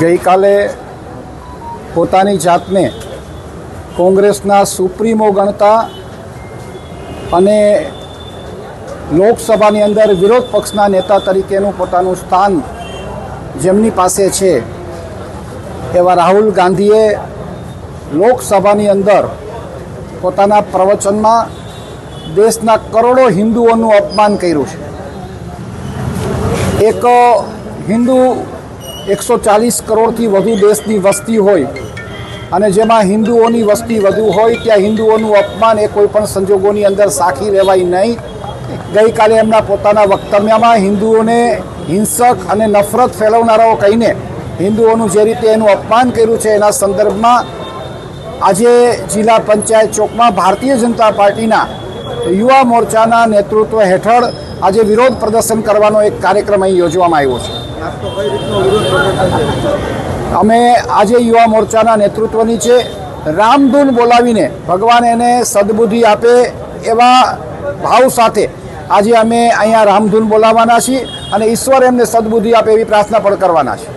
ગઈકાલે પોતાની જાતને કોંગ્રેસના સુપ્રીમો ગણતા અને લોકસભાની અંદર વિરોધ પક્ષના નેતા તરીકેનું પોતાનું સ્થાન જેમની પાસે છે, એવા રાહુલ ગાંધીએ લોકસભાની અંદર પોતાના પ્રવચનમાં દેશના કરોડો હિન્દુઓનું અપમાન કર્યું છે. એક હિન્દુ એકસો ચાલીસ કરોડથી વધુ દેશની વસ્તી હોય અને જેમાં હિન્દુઓની વસ્તી વધુ હોય, ત્યાં હિન્દુઓનું અપમાન એ કોઈ પણ સંજોગોની અંદર સાખી રહેવાય નહીં. ગઈકાલે એમના પોતાના વક્તવ્યમાં હિન્દુઓને હિંસક અને નફરત ફેલાવનારાઓ કહીને હિન્દુઓનું જે રીતે એનું અપમાન કર્યું છે, એના સંદર્ભમાં આજે જિલ્લા પંચાયત ચોકમાં ભારતીય જનતા પાર્ટીના યુવા મોરચાના નેતૃત્વ હેઠળ આજે વિરોધ પ્રદર્શન કરવાનો એક કાર્યક્રમ અહીં યોજવામાં આવ્યો છે. અમે આજે યુવા મોરચાના નેતૃત્વની છે. રામધૂન બોલાવીને ભગવાન એને સદબુદ્ધિ આપે એવા ભાવ સાથે આજે અમે અહીંયા રામધૂન બોલાવવાના છીએ અને ઈશ્વર એમને સદબુદ્ધિ આપે એવી પ્રાર્થના પણ કરવાના છે